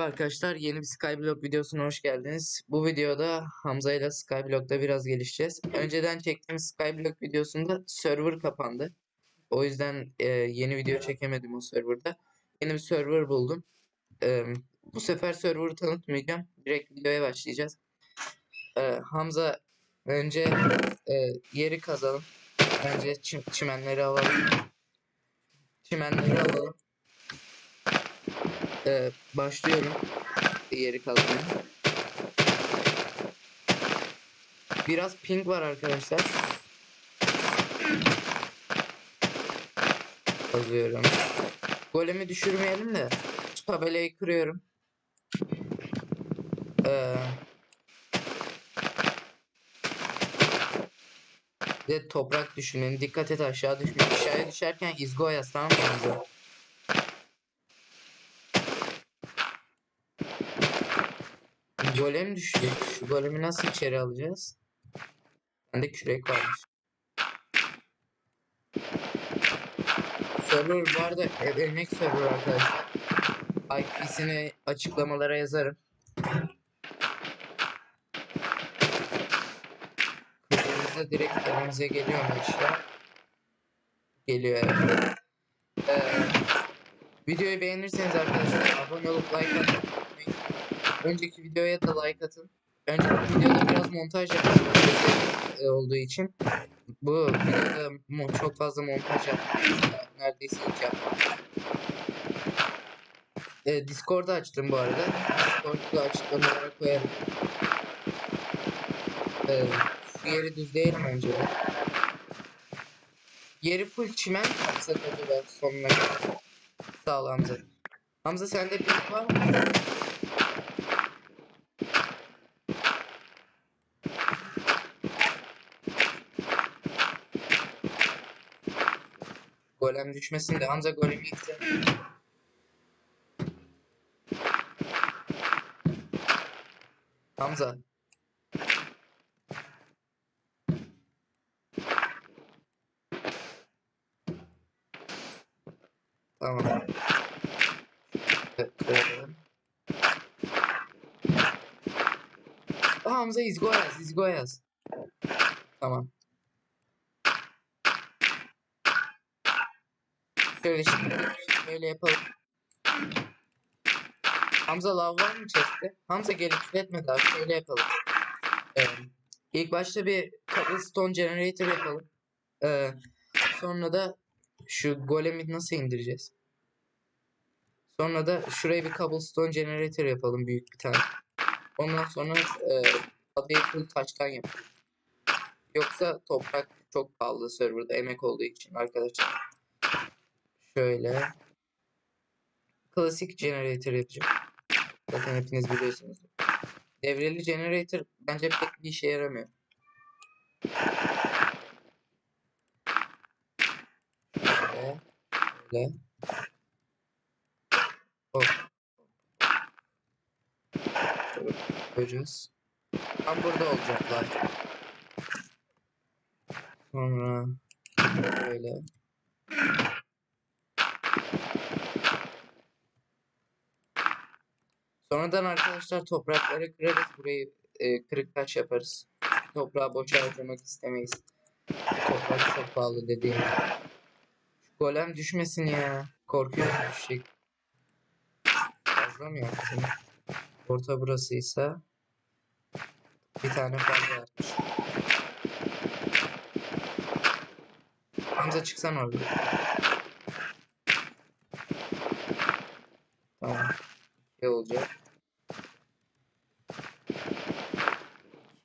Merhaba arkadaşlar, yeni bir Skyblock videosuna hoş geldiniz. Bu videoda Hamza ile Skyblock'ta biraz gelişeceğiz. Önceden çektiğimiz Skyblock videosunda server kapandı. O yüzden e, yeni video çekemedim o serverda. Yeni bir server buldum. E, bu sefer server'ı tanıtmayacağım. Direkt videoya başlayacağız. E, Hamza önce e, yeri kazalım. Önce çim, çimenleri alalım. Çimenleri alalım. Ee, başlıyorum yeri kazmaya. Biraz ping var arkadaşlar. Kazıyorum. Golemi düşürmeyelim de tabelayı kırıyorum. Ee, de toprak düşürmeyin. Dikkat et aşağı düşme. Aşağıya düşerken izgo yaz tamam mı? Hamza? Golem düştü. Şu golemi nasıl içeri alacağız? Bende kürek varmış. Server bu arada e- emek server arkadaşlar. IP'sini açıklamalara yazarım. Kırdığımızda direkt elimize geliyor mu işler? Geliyor evet. Ee, videoyu beğenirseniz arkadaşlar abone olup like unutmayın. Önceki videoya da like atın. Önceki videoda biraz montaj yaptım e, olduğu için. Bu videoda çok fazla montaj yaptım. Neredeyse hiç yapmadım. E, Discord'u açtım bu arada. Discord'u açıklamalara koyarım. E, şu yeri düzleyelim önce. Yeri full çimen yapsak acaba sonuna kadar. Sağ ol Hamza. Hamza sende bir var mı? Golem düşmesin de Hamza golemi itse. Hamza. Tamam. Kıralım. Hamza izgo yaz, izgo yaz. Tamam. Şöyle böyle yapalım. Hamza lav var mı chest'te? Hamza gelip üretme daha şöyle yapalım. Ee, ilk başta bir cobblestone generator yapalım. Ee, sonra da şu golemi nasıl indireceğiz? Sonra da şuraya bir cobblestone generator yapalım büyük bir tane. Ondan sonra e, adayı taştan yapalım. Yoksa toprak çok pahalı serverda emek olduğu için arkadaşlar. Şöyle. Klasik generator yapacağım. Zaten hepiniz biliyorsunuz. Devreli generator bence pek bir işe yaramıyor. Şöyle. Şöyle. Hop. Koyacağız. Tam burada olacaklar. Sonra böyle. Sonradan arkadaşlar toprakları kırarız. Burayı e, kırık taş yaparız. Toprağı boşa harcamak istemeyiz. Toprak çok pahalı dediğim. Şu golem düşmesin ya. Korkuyorum düşecek. Fazla mı yaptım? Orta burasıysa bir tane fazla yapmış. Hamza çıksan orada. Tamam. İki olacak.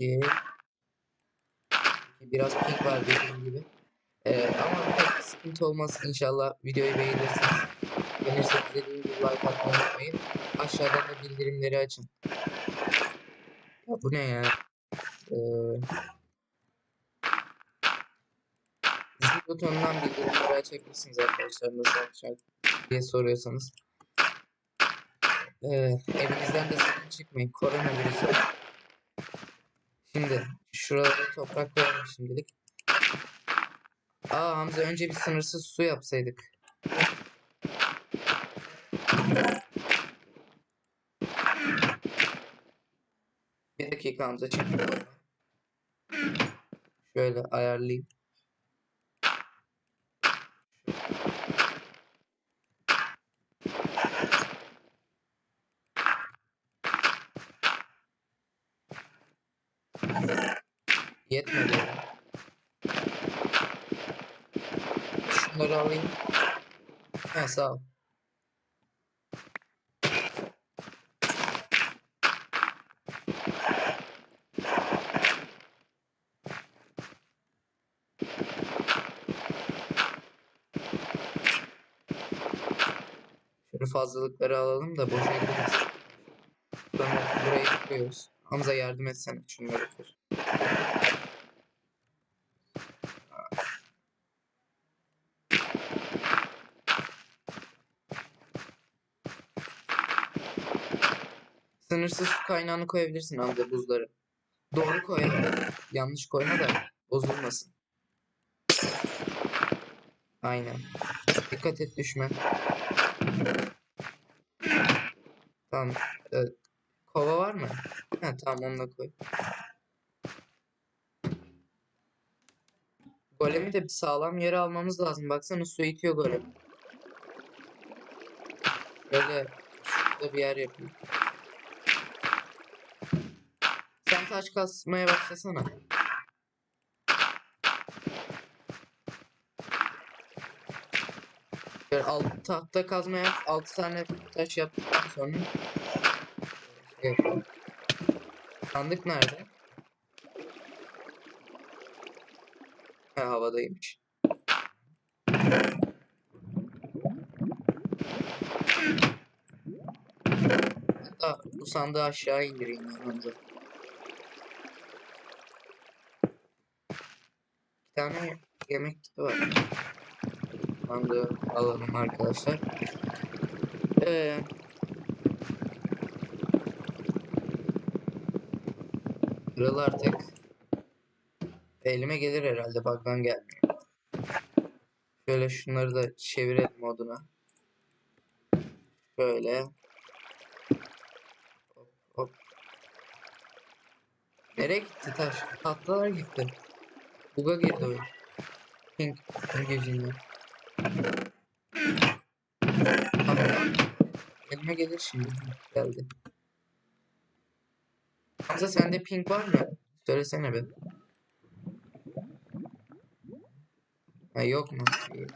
İki. Biraz pink var dediğim gibi. Ee, ama sıkıntı olmaz inşallah videoyu beğenirsiniz. Beğenirseniz dediğim gibi like atmayı unutmayın. Aşağıdan da bildirimleri açın. Ya bu ne ya? Ee, zil butonundan bildirimleri açabilirsiniz arkadaşlar nasıl açacak diye soruyorsanız. Ee, evinizden de sakın çıkmayın. Koronavirüs var. Şimdi şuralara toprak koyalım şimdilik. Aa Hamza önce bir sınırsız su yapsaydık. Bir dakika Hamza çek. Şöyle ayarlayayım. Alayım. Ha sağ ol. Şöyle fazlalıkları alalım da boşa gitmesin. Sonra burayı tutuyoruz. Hamza yardım etsene şunları kır. Sınırsız su kaynağını koyabilirsin Hamza buzları. Doğru koy. Yanlış koyma da bozulmasın. Aynen. Dikkat et düşme. Tamam. Ee, kova var mı? Ha, tamam onu da koy. Golemi de bir sağlam yere almamız lazım. Baksana su itiyor golem. Böyle bir yer yapayım. Sen taş kasmaya başlasana. Böyle alt tahta kazma yap. 6 tane taş yaptıktan sonra. Sandık nerede? Ha havadaymış. Hatta bu sandığı aşağı indireyim önce. Tane yemek kiti var. Sandığı alalım arkadaşlar. Ee, Kral artık elime gelir herhalde bug'dan gelmiyor. Şöyle şunları da çevirelim moduna. Şöyle. Hop hop. Nereye gitti taş? Tatlılar gitti. Buga girdi oyun. Pink. Pink yüzünden. Tamam. Elime gelir şimdi. Geldi. Hamza sende pink var mı? Söylesene be. Ha yok mu? İyi.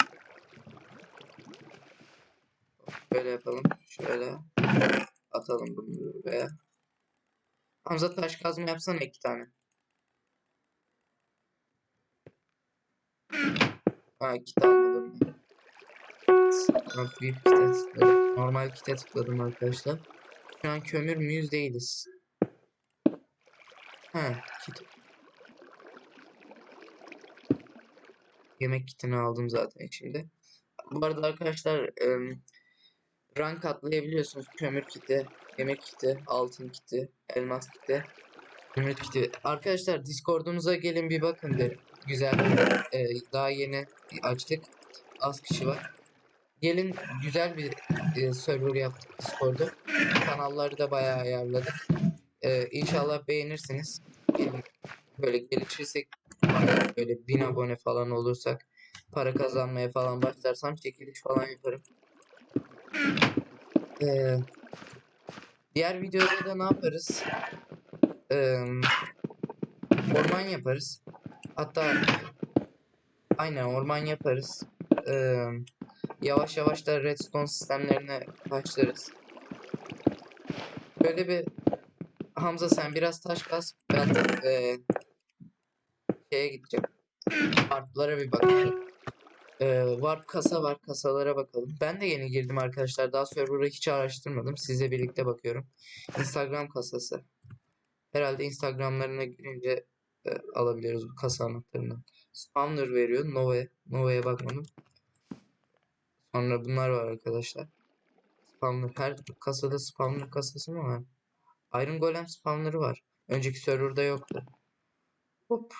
Şöyle yapalım. Şöyle. Atalım bunu buraya. Hamza taş kazma yapsana iki tane. Ha kit almadım büyük kite tıkladım. Normal kite tıkladım arkadaşlar. Şu an kömür müyüz değiliz. Ha kit. Yemek kitini aldım zaten şimdi. Bu arada arkadaşlar rank atlayabiliyorsunuz. Kömür kiti, yemek kiti, altın kiti, elmas kiti, zümrüt kiti. Arkadaşlar Discord'umuza gelin bir bakın bir. Güzel. e, daha yeni açtık. Az kişi var. Gelin güzel bir e, server yaptık Discord'u. Kanalları da bayağı ayarladık. E, inşallah beğenirsiniz. Gelin, böyle gelişirsek böyle bin abone falan olursak para kazanmaya falan başlarsam çekiliş falan yaparım. Ee, diğer videoda da ne yaparız? Ee, orman yaparız. Hatta aynen orman yaparız. Ee, yavaş yavaş da redstone sistemlerine başlarız. Böyle bir Hamza sen biraz taş kas. Ben ee, şeye gideceğim. Artlara bir bakacağım. Ee, warp kasa var. Kasalara bakalım. Ben de yeni girdim arkadaşlar. Daha server'ı hiç araştırmadım. Sizle birlikte bakıyorum. Instagram kasası. Herhalde Instagram'larına girince e, alabiliyoruz bu kasa anahtarından. Spawner veriyor. Nova. Nova'ya bakmadım. Sonra bunlar var arkadaşlar. Spawner. Her kasada spawner kasası mı var? Iron Golem spawner'ı var. Önceki serverda yoktu. Hop.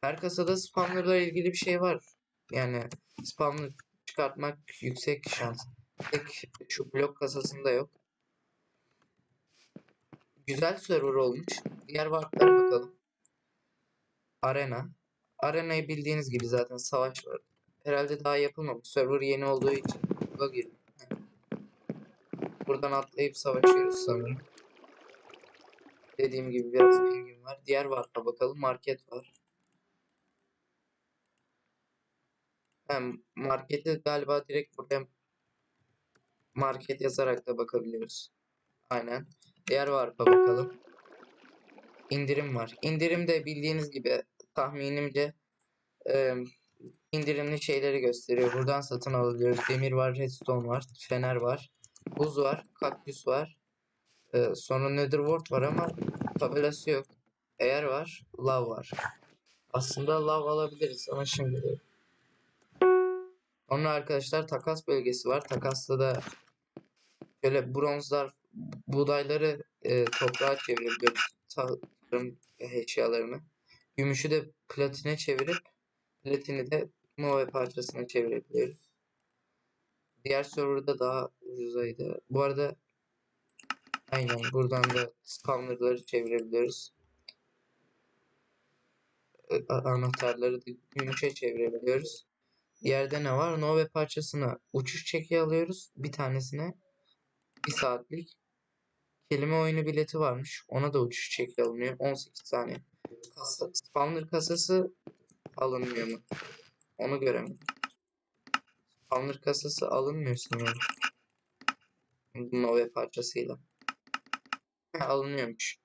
Her kasada spawner'la ilgili bir şey var. Yani spawner çıkartmak yüksek şans. Tek şu blok kasasında yok. Güzel server olmuş. Diğer varlıklara bakalım. Arena. Arenayı bildiğiniz gibi zaten savaş var. Herhalde daha yapılmamış. Server yeni olduğu için girdim. Buradan atlayıp savaşıyoruz sanırım. Dediğim gibi biraz pingim var. Diğer varlığa bakalım. Market var. Hem markete galiba direkt buraya market yazarak da bakabiliyoruz. Aynen. Diğer varpa bakalım. İndirim var. İndirim de bildiğiniz gibi tahminimce e, indirimli şeyleri gösteriyor. Buradan satın alabiliyoruz. Demir var, redstone var, fener var, buz var, kaktüs var. E, sonra netherwort var ama tabelası yok. Eğer var, lav var. Aslında lav alabiliriz ama şimdi değil. Sonra arkadaşlar takas bölgesi var. Takasta da şöyle bronzlar, buğdayları e, toprağa çevirebiliyoruz. Tarım eşyalarını. Gümüşü de platine çevirip platini de move parçasına çevirebiliyoruz. Diğer serverda daha ucuzaydı. Bu arada aynen buradan da spawnerları çevirebiliyoruz. E, Anahtarları da gümüşe çevirebiliyoruz. Yerde ne var? Nove parçasına uçuş çeki alıyoruz. Bir tanesine bir saatlik. Kelime oyunu bileti varmış. Ona da uçuş çeki alınıyor. 18 tane. Kasa, spawner kasası alınmıyor mu? Onu göremedim. Spawner kasası alınmıyor sanırım. Nova parçasıyla. Ha, alınıyormuş.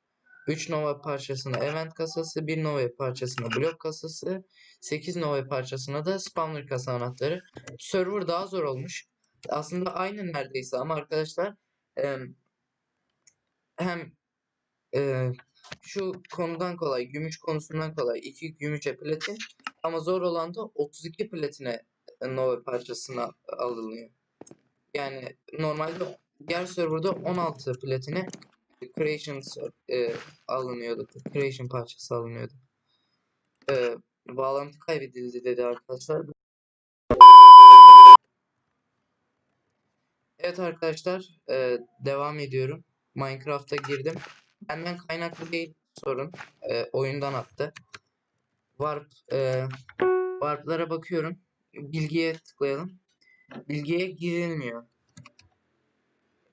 3 Nova parçasına event kasası, 1 Nova parçasına blok kasası, 8 Nova parçasına da spawner kasa anahtarı. Server daha zor olmuş. Aslında aynı neredeyse ama arkadaşlar hem e, şu konudan kolay, gümüş konusundan kolay. 2 gümüşe platin ama zor olan da 32 platine e, Nova parçasına alınıyor. Yani normalde diğer serverda 16 platine Creation ser- e, alınıyordu. Creation parçası alınıyordu. E, bağlantı kaybedildi dedi arkadaşlar. Evet arkadaşlar e, devam ediyorum. Minecraft'a girdim. Benden kaynaklı değil sorun. E, oyundan attı. Warp e, Warp'lara bakıyorum. Bilgiye tıklayalım. Bilgiye girilmiyor.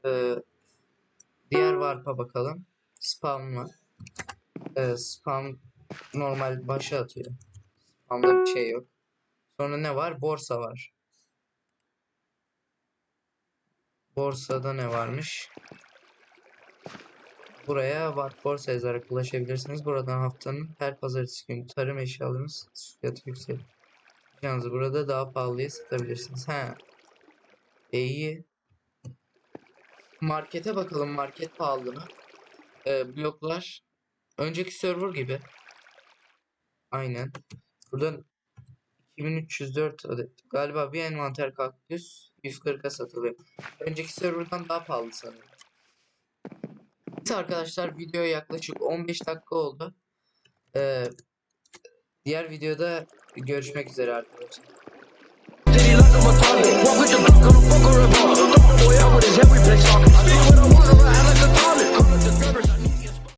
E, diğer Warp'a bakalım. Spam var. E, spam normal başa atıyor. Spam'da bir şey yok. Sonra ne var? Borsa var. Borsada ne varmış? Buraya Borsa yazarak ulaşabilirsiniz. Buradan haftanın her pazartesi günü tarım eşyalarınız fiyatı yüksek. Yalnız burada daha pahalıya satabilirsiniz. He. E, iyi. Markete bakalım. Market pahalı mı? Ee, bloklar. Önceki server gibi. Aynen. Buradan 2304 adet. Galiba bir envanter kaktüs 140'a satılıyor. Önceki serverdan daha pahalı sanırım. Neyse arkadaşlar video yaklaşık 15 dakika oldu. Ee, diğer videoda görüşmek üzere arkadaşlar. Walk with the block, gonna fuck her about. Boy, out with his every place talking.